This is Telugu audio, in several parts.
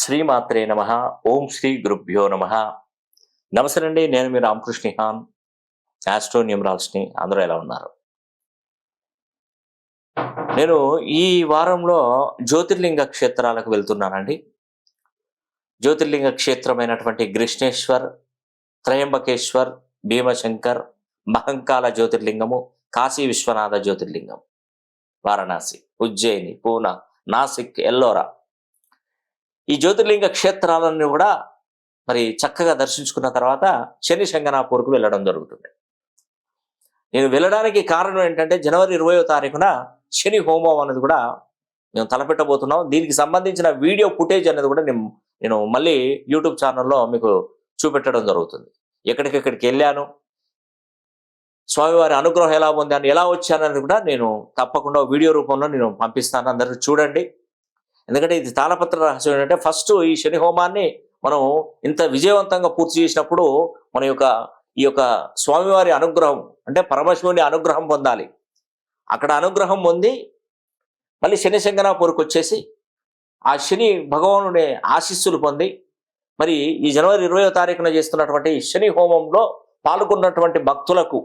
శ్రీమాత్రే నమ. ఓం శ్రీ గురుభ్యో నమ. నమస్కారండి నేను మీ రామకృష్ణ హాన్ ఆస్ట్రో న్యూమరాల్స్ని అందరూ ఎలా ఉన్నారు? నేను ఈ వారంలో జ్యోతిర్లింగ క్షేత్రాలకు వెళ్తున్నానండి. జ్యోతిర్లింగ క్షేత్రమైనటువంటి కృష్ణేశ్వర్ త్రయంబకేశ్వర్ భీమశంకర్ మహంకాల జ్యోతిర్లింగము కాశీ విశ్వనాథ జ్యోతిర్లింగం వారణాసి ఉజ్జయిని పూనా నాసిక్ ఎల్లోరా ఈ జ్యోతిర్లింగ క్షేత్రాలను కూడా మరి చక్కగా దర్శించుకున్న తర్వాత శని శంగనాపూర్కు వెళ్ళడం జరుగుతుంది. నేను వెళ్ళడానికి కారణం ఏంటంటే జనవరి ఇరవయో తారీఖున శని హోమం అనేది కూడా మేము తలపెట్టబోతున్నాం. దీనికి సంబంధించిన వీడియో ఫుటేజ్ అనేది కూడా నేను నేను మళ్ళీ యూట్యూబ్ ఛానల్లో మీకు చూపెట్టడం జరుగుతుంది. ఎక్కడికెక్కడికి వెళ్ళాను స్వామివారి అనుగ్రహం ఎలా పొందాను ఎలా వచ్చానని కూడా నేను తప్పకుండా వీడియో రూపంలో నేను పంపిస్తాను. అందరూ చూడండి. ఎందుకంటే ఇది తాళపత్ర రహస్యం ఏంటంటే ఫస్ట్ ఈ శని హోమాన్ని మనం ఇంత విజయవంతంగా పూర్తి చేసినప్పుడు మన యొక్క ఈ యొక్క స్వామివారి అనుగ్రహం అంటే పరమశివుని అనుగ్రహం పొందాలి. అక్కడ అనుగ్రహం పొంది మళ్ళీ శని శంకనాపూర్కి వచ్చేసి ఆ శని భగవానుని ఆశీస్సులు పొంది మరి ఈ జనవరి ఇరవయో తారీఖున చేస్తున్నటువంటి శని హోమంలో పాల్గొన్నటువంటి భక్తులకు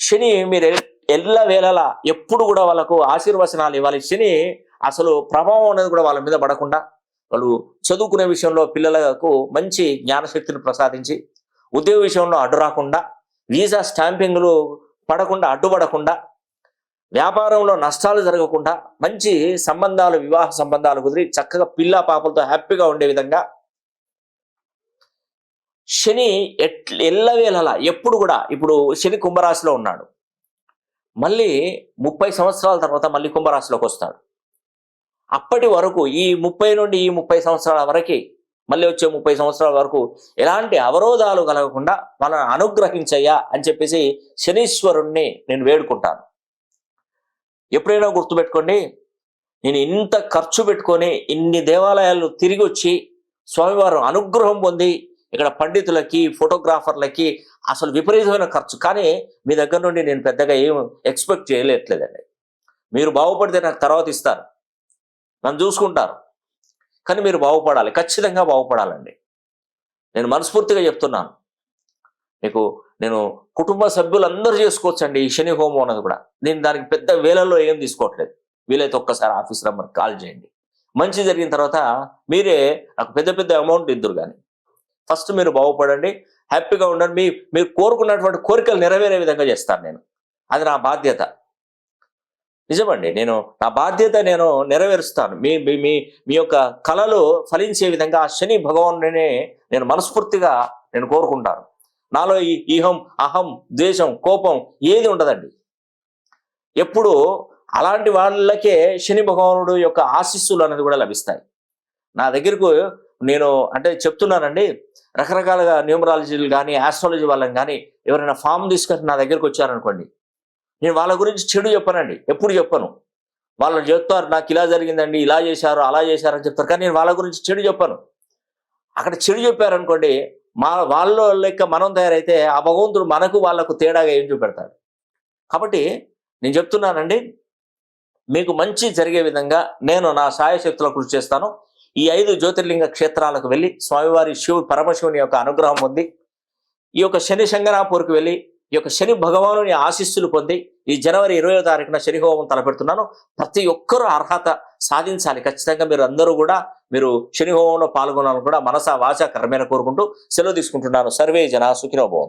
శని మీరు ఎల్ల వేళలా ఎప్పుడు కూడా వాళ్ళకు ఆశీర్వచనాలు ఇవ్వాలి. శని అసలు ప్రభావం అనేది కూడా వాళ్ళ మీద పడకుండా వాళ్ళు చదువుకునే విషయంలో పిల్లలకు మంచి జ్ఞానశక్తిని ప్రసాదించి ఉద్యోగ విషయంలో అడ్డు రాకుండా వీసా స్టాంపింగ్లు పడకుండా అడ్డుపడకుండా వ్యాపారంలో నష్టాలు జరగకుండా మంచి సంబంధాలు వివాహ సంబంధాలు కుదిరి చక్కగా పిల్ల పాపలతో హ్యాపీగా ఉండే విధంగా శని ఎట్ ఎల్లవేళలా ఎప్పుడు కూడా ఇప్పుడు శని కుంభరాశిలో ఉన్నాడు. మళ్ళీ ముప్పై సంవత్సరాల తర్వాత మళ్ళీ కుంభరాశిలోకి వస్తాడు. అప్పటి వరకు ఈ ముప్పై నుండి ఈ ముప్పై సంవత్సరాల వరకు మళ్ళీ వచ్చే ముప్పై సంవత్సరాల వరకు ఎలాంటి అవరోధాలు కలగకుండా మనల్ని అనుగ్రహించయ్యా అని చెప్పేసి శనీశ్వరుణ్ణి నేను వేడుకుంటాను. ఎప్పుడైనా గుర్తుపెట్టుకోండి నేను ఇంత ఖర్చు పెట్టుకొని ఇన్ని దేవాలయాలు తిరిగి వచ్చి స్వామివారు అనుగ్రహం పొంది ఇక్కడ పండితులకి ఫోటోగ్రాఫర్లకి అసలు విపరీతమైన ఖర్చు. కానీ మీ దగ్గర నుండి నేను పెద్దగా ఏం ఎక్స్పెక్ట్ చేయలేట్లేదండి మీరు బాగుపడితే నాకు తర్వాత ఇస్తారు నన్ను చూసుకుంటారు. కానీ మీరు బాగుపడాలి. ఖచ్చితంగా బాగుపడాలండి. నేను మనస్ఫూర్తిగా చెప్తున్నాను. మీకు నేను కుటుంబ సభ్యులందరూ చేసుకోవచ్చండి. ఈ శని హోమం అన్నది కూడా. నేను దానికి పెద్ద వేలల్లో ఏం తీసుకోవట్లేదు. వీలైతే ఒక్కసారి ఆఫీస్ నెంబర్కి కాల్ చేయండి. మంచి జరిగిన తర్వాత మీరే నాకు పెద్ద పెద్ద అమౌంట్ ఇద్దరు కానీ ఫస్ట్ మీరు బాగుపడండి. హ్యాపీగా ఉండండి. మీ మీరు కోరుకున్నటువంటి కోరికలు నెరవేరే విధంగా చేస్తాను నేను. అది నా బాధ్యత. నిజమండి. నేను నా బాధ్యత నేను నెరవేరుస్తాను. మీ మీ మీ మీ యొక్క కళలు ఫలించే విధంగా ఆ శని భగవానుడినే నేను మనస్ఫూర్తిగా నేను కోరుకుంటాను. నాలో ఈ ఈహం అహం ద్వేషం కోపం ఏది ఉండదండి. ఎప్పుడు అలాంటి వాళ్ళకే శని భగవానుడు యొక్క ఆశీస్సులు అనేది కూడా లభిస్తాయి. నా దగ్గరకు నేను అంటే చెప్తున్నానండి రకరకాలుగా న్యూమరాలజీలు కానీ ఆస్ట్రాలజీ వాళ్ళని కానీ ఎవరైనా ఫామ్ తీసుకొని నా దగ్గరకు వచ్చారనుకోండి నేను వాళ్ళ గురించి చెడు చెప్పనండి ఎప్పుడు చెప్పను. వాళ్ళు చెప్తారు నాకు ఇలా జరిగిందండి ఇలా చేశారు అలా చేశారు అని చెప్తారు కానీ నేను వాళ్ళ గురించి చెడు చెప్పను. అక్కడ చెడు చెప్పారనుకోండి మా వాళ్ళ లెక్క మనం తయారైతే ఆ భగవంతుడు మనకు వాళ్ళకు తేడాగా ఏం చూపెడతాడు? కాబట్టి నేను చెప్తున్నానండి మీకు మంచి జరిగే విధంగా నేను నా సాయశక్తుల కృషి చేస్తాను. ఈ ఐదు జ్యోతిర్లింగ క్షేత్రాలకు వెళ్ళి స్వామివారి శివుడు పరమశివుని యొక్క అనుగ్రహం ఉంది ఈ యొక్క శని శంకరాపూర్కి వెళ్ళి ఈ యొక్క శని భగవానుని ఆశీస్సులు పొంది ఈ జనవరి ఇరవయో తారీఖున శని హోమం తలపెడుతున్నాను. ప్రతి ఒక్కరూ అర్హత సాధించాలి. ఖచ్చితంగా మీరు అందరూ కూడా మీరు శని హోమంలో పాల్గొనాలని కూడా మనసా వాచ కర్మేన కోరుకుంటూ సెలవు తీసుకుంటున్నాను. సర్వే జన సుఖినోభవం